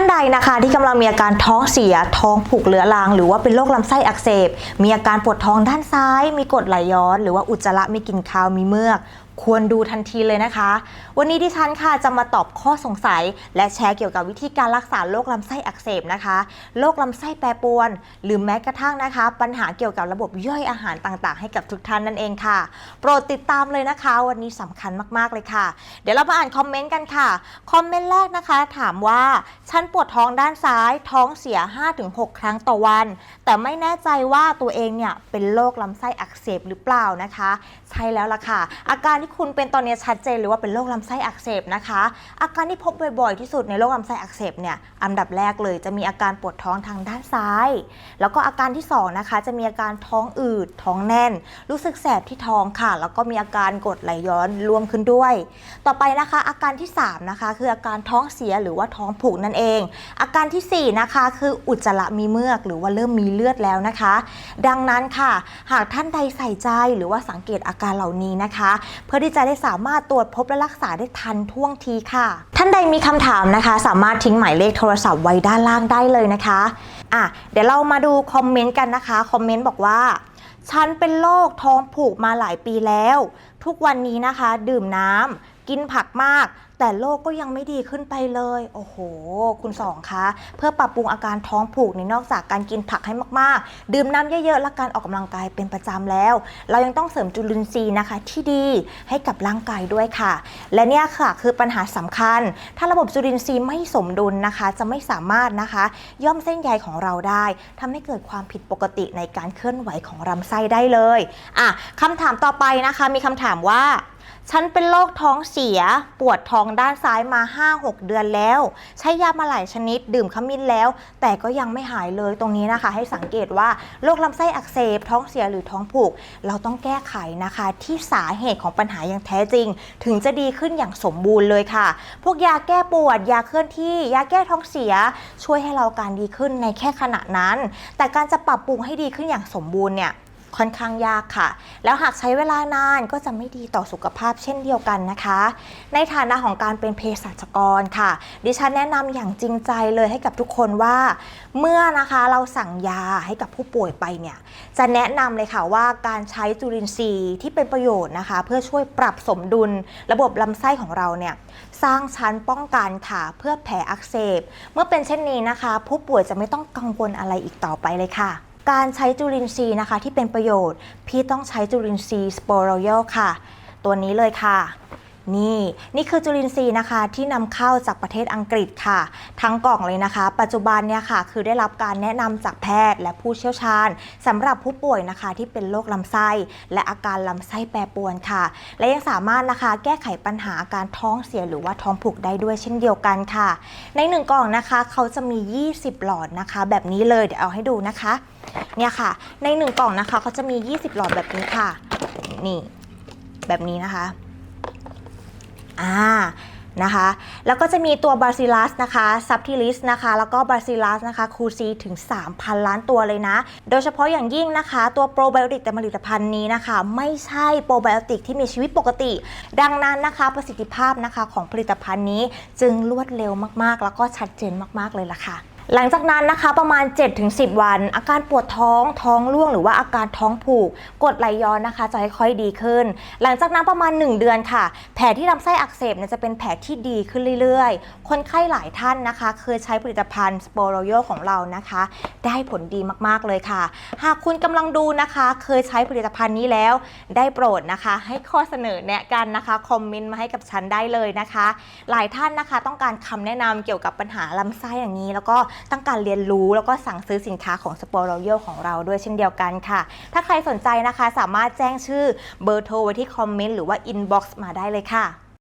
านใดนะคะ ที่กำลังมีอาการท้องเสีย ท้องผูกเรื้อรัง หรือว่าเป็นโรคลำไส้อักเสบ มีอาการปวดท้องด้านซ้าย มีกรดไหลย้อน หรือว่าอุจจาระมีกลิ่นคาวมีเมือก ควรดูทันทีเลยนะคะ วันนี้ดิฉันค่ะจะมาตอบข้อสงสัย และแชร์เกี่ยวกับวิธีการรักษาโรคลำไส้อักเสบนะคะโรคลำไส้แปรปรวน หรือแม้กระทั่งนะคะ ปัญหาเกี่ยวกับระบบย่อยอาหารต่างๆ ให้กับทุกท่านนั่นเองค่ะ โปรดติดตามเลยนะคะ วันนี้สำคัญมากๆเลยค่ะ เดี๋ยวเรามาอ่านคอมเมนต์กันค่ะคอมเมนต์แรกนะคะ ถามว่าฉันปวดท้องด้านซ้ายท้องเสีย 5-6 ครั้งต่อวัน แต่ไม่แน่ใจว่าตัวเองเนี่ยเป็นโรคลำไส้อักเสบหรือเปล่านะคะ ใช่แล้วล่ะค่ะ อาการที่คุณเป็นตอนนี้ชัดเจนเลยว่าเป็นโรคลำไส้อักเสบนะคะ อาการที่พบบ่อยๆที่สุดในโรคลำไส้อักเสบเนี่ยอันดับแรกเลยจะมีอาการปวดท้องทางด้านซ้าย แล้วก็อาการที่สองนะคะจะมีอาการท้องอืดท้องแน่น รู้สึกแสบที่ท้องค่ะ แล้วก็มีอาการกดไหลย้อนรวมขึ้นด้วย ต่อไปนะคะ อาการที่สามนะคะคืออาการท้องเสียหรือว่าท้องผูกนั่นเอง อาการที่สี่นะคะคืออุจจาระมีเมือกหรือว่าเริ่มมีเลือดแล้วนะคะ ดังนั้นค่ะ หากท่านใดใส่ใจหรือว่าสังเกตอาการเหล่านี้นะคะ เพื่อที่จะได้สามารถตรวจพบและรักษาได้ทันท่วงทีค่ะ ท่านใดมีคำถามนะคะ สามารถทิ้งหมายเลขโทรศัพท์ไว้ด้านล่างได้เลยนะคะอะเดี๋ยวเรามาดูคอมเมนต์กันนะคะคอมเมนต์บอกว่าฉันเป็นโรคท้องผูกมาหลายปีแล้ว ทุกวันนี้นะคะ ดื่มน้ำ กินผักมาก แต่โรคก็ยังไม่ดีขึ้นไปเลย โอ้โห คุณสองคะ เพื่อปรับปรุงอาการท้องผูกในนอกจากการกินผักให้มากๆ ดื่มน้ำเยอะๆ และการออกกำลังกายเป็นประจำแล้ว เรายังต้องเสริมจุลินทรีย์นะคะ ที่ดีให้กับร่างกายด้วยค่ะ และเนี่ยค่ะคือปัญหาสำคัญ ถ้าระบบจุลินทรีย์ไม่สมดุลนะคะ จะไม่สามารถนะคะ ย่อมเส้นใยของเราได้ทำให้เกิดความผิดปกติในการเคลื่อนไหวของลำไส้ได้เลยอะคำถามต่อไปนะคะ มีคำถามว่า ฉันเป็นโรคท้องเสีย ปวดท้องด้านซ้ายมา 5-6 เดือนแล้ว ใช้ยามาหลายชนิด ดื่มขมิ้นแล้ว แต่ก็ยังไม่หายเลยตรงนี้นะคะ ให้สังเกตว่าโรคลำไส้อักเสบ ท้องเสียหรือท้องผูก เราต้องแก้ไขนะคะ ที่สาเหตุของปัญหาอย่างแท้จริง ถึงจะดีขึ้นอย่างสมบูรณ์เลยค่ะ พวกยาแก้ปวด ยาเคลื่อนที่ ยาแก้ท้องเสีย ช่วยให้เราการดีขึ้นในแค่ขณะนั้น แต่การจะปรับปรุงให้ดีขึ้นอย่างสมบูรณ์เนี่ย ค่อนข้างยากค่ะ แล้วหากใช้เวลานานก็จะไม่ดีต่อสุขภาพเช่นเดียวกันนะคะ ในฐานะของการเป็นเภสัชกรค่ะ ดิฉันแนะนำอย่างจริงใจเลยให้กับทุกคนว่า เมื่อนะคะเราสั่งยาให้กับผู้ป่วยไปเนี่ย จะแนะนำเลยค่ะว่าการใช้จุลินทรีย์ที่เป็นประโยชน์นะคะ เพื่อช่วยปรับสมดุลระบบลำไส้ของเราเนี่ยสร้างชั้นป้องกันค่ะเพื่อแผลอักเสบ เมื่อเป็นเช่นนี้นะคะ ผู้ป่วยจะไม่ต้องกังวลอะไรอีกต่อไปเลยค่ะ การใช้จุลินทรีย์นะคะ ที่เป็นประโยชน์ พี่ต้องใช้จุลินทรีย์สปอร o ย a l ค่ะ ตัวนี้เลยค่ะนี่นี่คือจุลินทรีย์นะคะที่นำเข้าจากประเทศอังกฤษค่ะ ทั้งกล่องเลยนะคะ ปัจจุบันเนี่ยค่ะคือได้รับการแนะนำจากแพทย์ และผู้เชี่ยวชาญสำหรับผู้ป่วยนะคะ ที่เป็นโรคลำไส้ และอาการลำไส้แปรปรวนค่ะ และยังสามารถนะคะแก้ไขปัญหาอาการท้องเสียหรือว่าท้องผูกได้ด้วยเช่นเดียวกันค่ะ ในหนึ่งกล่องนะคะเขาจะมี 20 หลอดนะคะ แบบนี้เลยเดี๋ยวเอาให้ดูนะคะ เนี่ยค่ะ ในหนึ่งกล่องนะคะเขาจะมี 20 หลอดแบบนี้ค่ะ นี่ แบบนี้นะคะ อ่านะคะ แล้วก็จะมีตัวบาซิลัสนะคะซับทิลิสนะคะ แล้วก็บาซิลัสนะคะคูซีถึง 3,000 ล้านตัวเลยนะ โดยเฉพาะอย่างยิ่งนะคะ ตัวโปรไบโอติกแต่ผลิตภัณฑ์นี้นะคะ ไม่ใช่โปรไบโอติกที่มีชีวิตปกติ ดังนั้นนะคะ ประสิทธิภาพนะคะของผลิตภัณฑ์นี้จึงรวดเร็วมากๆ แล้วก็ชัดเจนมาก ๆ เลยล่ะค่ะ หลังจากนั้นนะคะประมาณ 7-10 วัน อาการปวดท้องท้องร่วงหรือว่าอาการท้องผูกกดไหลย้อนนะคะ จะค่อยๆดีขึ้น หลังจากนั้นประมาณ 1 เดือนค่ะ แผลที่ลำไส้อักเสบเนี่ยจะเป็นแผลที่ดีขึ้นเรื่อยๆ คนไข้หลายท่านนะคะ เคยใช้ผลิตภัณฑ์สปอร o ยของเรานะคะ ได้ผลดีมากๆเลยค่ะ หากคุณกำลังดูนะคะ เคยใช้ผลิตภัณฑ์นี้แล้ว ได้โปรดนะคะ ให้ข้อเสนอแนะกันนะคะคอมเมนต์มาให้กับฉันได้เลยนะคะ หลายท่านนะคะ ต้องการคำแนะนำเกี่ยวกับปัญหาลำไส้อย่างนี้แล้วก็ต้องการเรียนรู้แล้วก็สั่งซื้อสินค้าของสปอร์โรเยลของเราด้วยเช่นเดียวกันค่ะ ถ้าใครสนใจนะคะสามารถแจ้งชื่อเบอร์โทรไว้ที่คอมเมนต์หรือว่าอินบ็อกซ์มาได้เลยค่ะ